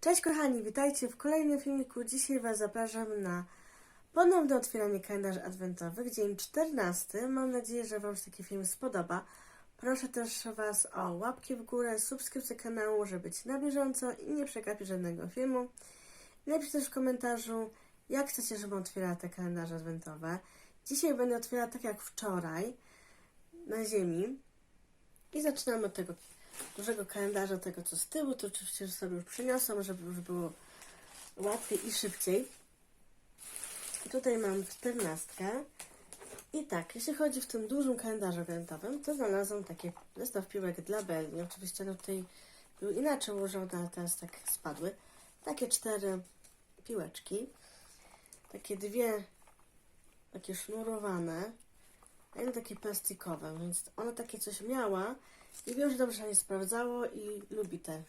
Cześć kochani, witajcie w kolejnym filmiku. Dzisiaj Was zapraszam na ponowne otwieranie kalendarzy adwentowych, dzień 14. Mam nadzieję, że Wam się taki film spodoba. Proszę też Was o łapki w górę, subskrypcję kanału, żeby być na bieżąco i nie przegapić żadnego filmu. Napiszcie też w komentarzu, jak chcecie, żebym otwierała te kalendarze adwentowe. Dzisiaj będę otwierała tak jak wczoraj, na ziemi. I zaczynamy od tego dużego kalendarza, tego co z tyłu, to oczywiście sobie już przyniosłam, żeby już było łatwiej i szybciej. Tutaj mam czternastkę. I tak, jeśli chodzi w tym dużym kalendarzu adwentowym, to znalazłam taki zestaw piłek dla Belli. Oczywiście no tutaj był inaczej ułożony, ale teraz tak spadły. Takie cztery piłeczki. Takie dwie, takie sznurowane, a jedno takie plastikowe, więc ona takie coś miała i wiem, że dobrze się sprawdzało i lubi te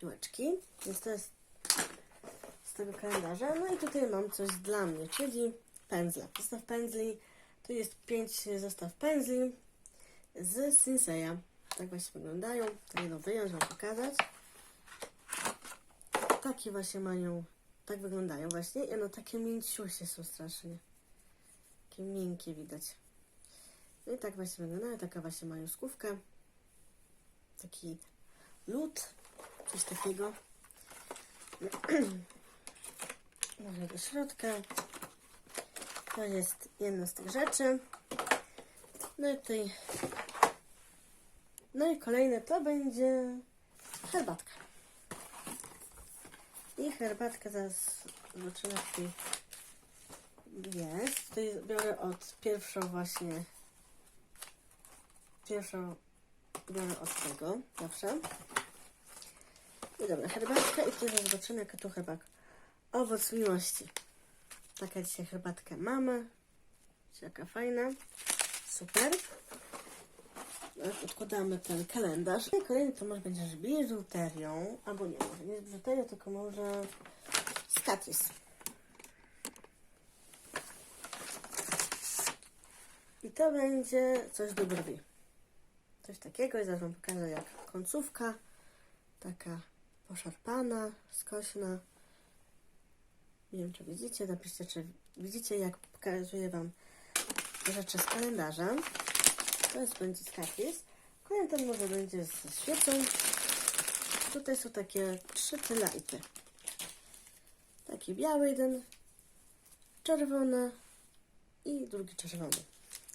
piłeczki, więc to jest z tego kalendarza. No i tutaj mam coś dla mnie, czyli pędzle. Zestaw pędzli, tu jest pięć zestaw pędzli z Sinseya. Tak właśnie wyglądają. To jedno wyjąć, wam pokazać. Takie właśnie mają, tak wyglądają właśnie. I one takie mięciusie są strasznie. Takie miękkie widać. No i tak właśnie wyglądają, taka właśnie skówkę. Taki lód, coś takiego. Może do środka. To jest jedna z tych rzeczy. No i tutaj. No i kolejne to będzie herbatka. I herbatka zaraz zobaczymy, jak tutaj jest. Tutaj biorę od pierwszą właśnie pierwszą biorę od tego zawsze. I dobra, herbatka i tutaj zobaczymy jaka to herbatka. Owoc miłości. Taka dzisiaj herbatkę mamy. Jaka fajna. Super. No, Odkładamy ten kalendarz. I kolejny to może będzie z biżuterią. Albo nie, może nie z biżuterią, tylko może z Catrice. I to będzie coś do brwi. Coś takiego i zaraz Wam pokażę jak końcówka. Taka poszarpana, skośna. Nie wiem czy widzicie, napiszcie czy widzicie jak pokazuję Wam rzeczy z kalendarza. To jest będzie Catrice. Kolejny ten może będzie ze świecą. Tutaj są takie trzy tylajty. Taki biały jeden, czerwony i drugi czerwony.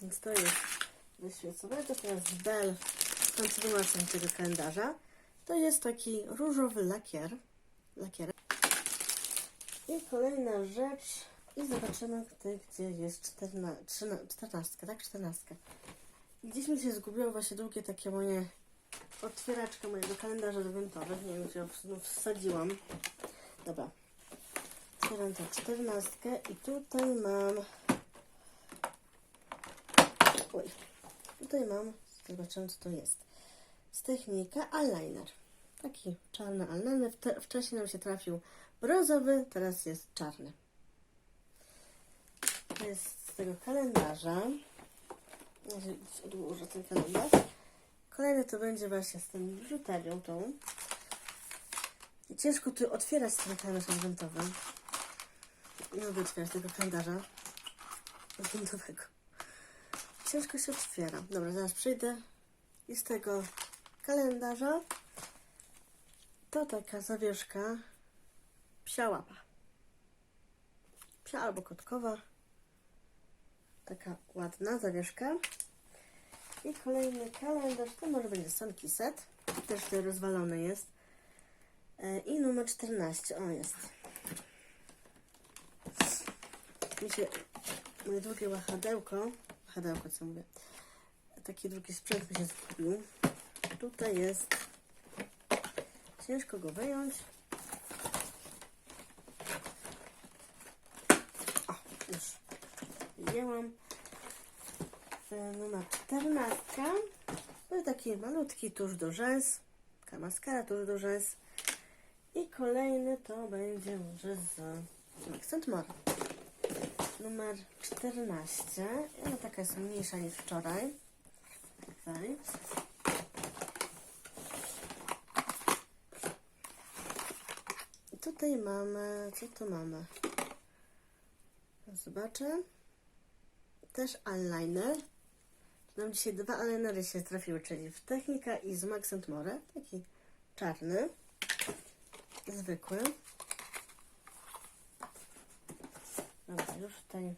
Więc to jest ze świecowego. Teraz bel kontynuacją tego kalendarza. To jest taki różowy lakier. lakier. I kolejna rzecz. I zobaczymy, tutaj, gdzie jest 14, 13, 14, tak? 14. Gdzieś mi się zgubiło właśnie drugie takie moje otwieraczka mojego kalendarza adwentowego. Nie wiem, czy ją wsadziłam. Dobra. Otwieram tę 14 i tutaj mam Oj. Tutaj mam, zobaczymy co to jest. Z technika eyeliner. Taki czarny eyeliner. Wcześniej nam się trafił brązowy, teraz jest czarny. To jest z tego kalendarza. Odłożę ten kalendarz. Kolejny to będzie właśnie z tą biżuterią tą. I ciężko tu otwierać ten kalendarz adwentowy. Nie lubię otwierać tego kalendarza adwentowego ciężko się otwiera. Dobra, zaraz przyjdę i z tego kalendarza to taka zawieszka psia łapa. Psia albo kotkowa. Taka ładna zawieszka. I kolejny kalendarz, to może będzie Sonki Set. Też tutaj rozwalony jest. E, I numer 14, o jest. Mi się moje drugie wahadełko wahadełko, co mówię. Taki drugi sprzęt mi się zgubił. Tutaj jest. Ciężko go wyjąć. O, już wyjęłam. E, Numer 14. To jest taki malutki tuż do rzęs. Taka maskara tuż do rzęs. I kolejny to będzie może z Accent More numer 14. Ona taka jest mniejsza niż wczoraj. Tutaj. tutaj mamy, co tu mamy? Zobaczę. Też eyeliner. Nam dzisiaj dwa eyelinery się trafiły, czyli w Technika i z Max More. Taki czarny, zwykły. Dobra, już tutaj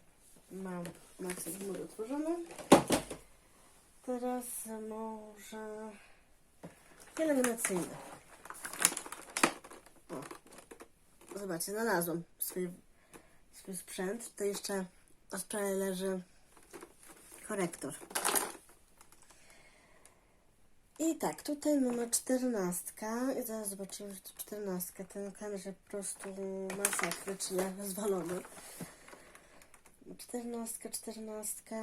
mam Max More otworzony. Teraz może pielęgnacyjny. O, zobaczcie, znalazłam swój, swój sprzęt. Tutaj jeszcze na leży korektor. I tak, tutaj numer 14. I zaraz zobaczymy, że to 14. Ten jest po prostu masakrycznie zwalony. Czternastka, czternastka.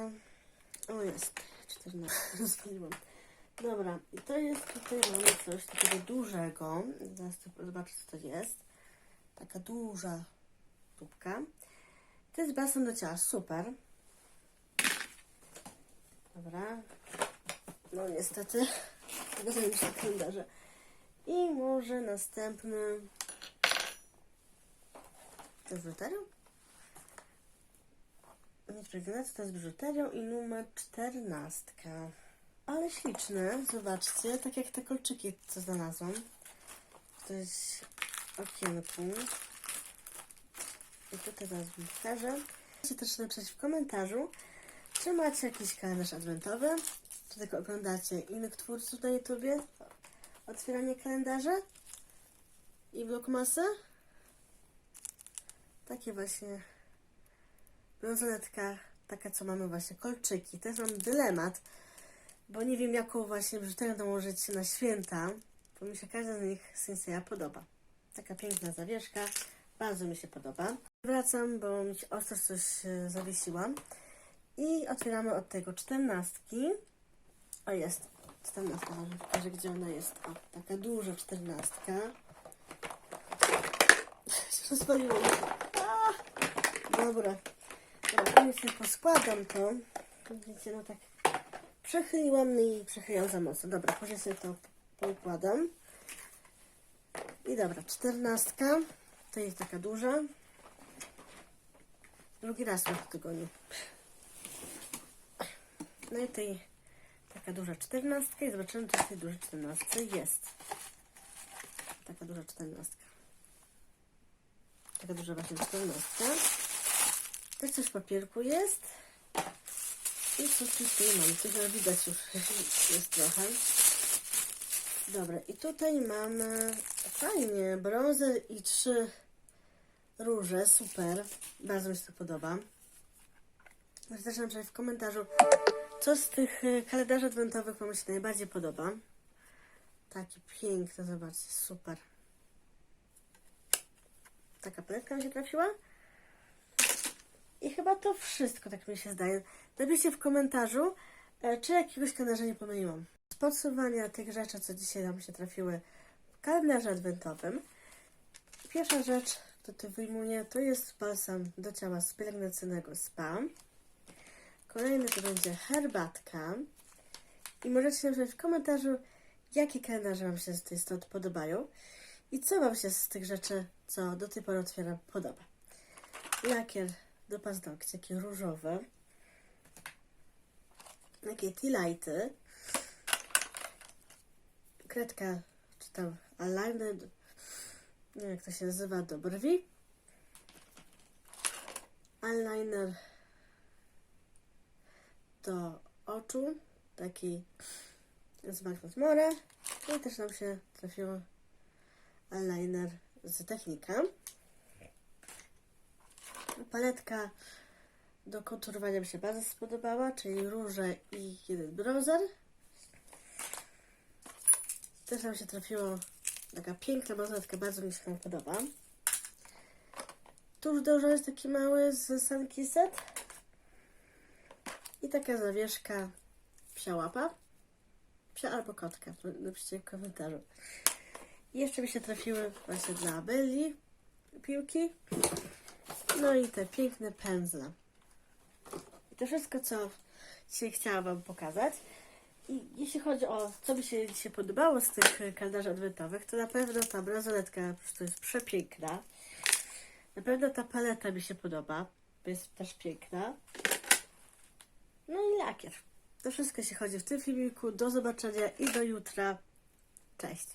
O jest, czternastka, rozwaliłam. Dobra, i to jest, tutaj mamy coś takiego dużego. Zaraz zobaczę, co to jest. Taka duża tubka. To jest basen do ciała, super. Dobra. No niestety, tego zajmę się kalendarze. I może następny... To jest luterium? 19 z biżuterią i numer 14. Ale śliczny, zobaczcie, tak jak te kolczyki, co znalazłam. To jest okienku. I tutaj teraz pokażę. Chcę też napisać w komentarzu, czy macie jakiś kalendarz adwentowy, czy tylko oglądacie innych twórców na YouTubie, otwieranie kalendarza i blokmasy. Takie właśnie brązoletka, taka co mamy właśnie, kolczyki. Też mam dylemat, bo nie wiem jaką właśnie biżuterię dołożyć na święta, bo mi się każda z nich Sinseya podoba. Taka piękna zawieszka, bardzo mi się podoba. Wracam, bo mi się ostro coś e, zawiesiłam. I otwieramy od tego czternastki. O jest, czternastka, pokażę gdzie ona jest. O, taka duża czternastka. się rozwaliło. Dobra. Dobra, sobie poskładam to. Widzicie, no tak przechyliłam i przechyliłam za mocno. Dobra, później sobie to poukładam. I dobra, czternastka. To jest taka duża. Drugi raz w tygodniu. No i tutaj taka duża czternastka i zobaczymy, co w tej dużej czternastce jest. Taka duża czternastka. Taka duża właśnie czternastka. Też coś w papierku jest. I co tutaj mam? Tutaj widać już jest trochę. Dobra, i tutaj mamy fajnie, brązer i trzy róże, super. Bardzo mi się to podoba. Też napisać w komentarzu, co z tych y, kalendarzy adwentowych Wam się najbardziej podoba. Taki piękny, zobaczcie, super. Taka paletka mi się trafiła. I chyba to wszystko, tak mi się zdaje. Napiszcie w komentarzu, e, czy jakiegoś kalendarza nie pomyliłam. Z podsumowania tych rzeczy, co dzisiaj nam się trafiły w kalendarzu adwentowym. Pierwsza rzecz, którą tu wyjmuję, to jest balsam do ciała z pielęgnacyjnego spa. Kolejny to będzie herbatka. I możecie napisać w komentarzu, jakie kalendarze Wam się z tej stąd podobają i co Wam się z tych rzeczy, co do tej pory otwieram, podoba. Lakier do paznokci, takie różowe. Takie tea-lighty. Kredka, czy tam eyeliner, nie wiem jak to się nazywa, do brwi. Eyeliner do oczu, taki z Magnet More. I też nam się trafiło eyeliner z Technika. Paletka do konturowania mi się bardzo spodobała, czyli róże i jeden browser. Też nam się trafiło taka piękna brązoletka, bardzo mi się podoba. Tuż do jest taki mały z Sunkiset. I taka zawieszka psia łapa. Psia albo kotka, napiszcie w komentarzu. I jeszcze mi się trafiły właśnie dla Belli piłki. No i te piękne pędzle. I to wszystko, co dzisiaj chciałam Wam pokazać. I jeśli chodzi o co mi się dzisiaj podobało z tych kalendarzy adwentowych, to na pewno ta bransoletka prostu jest przepiękna. Na pewno ta paleta mi się podoba, bo jest też piękna. No i lakier. To wszystko się chodzi w tym filmiku. Do zobaczenia i do jutra. Cześć.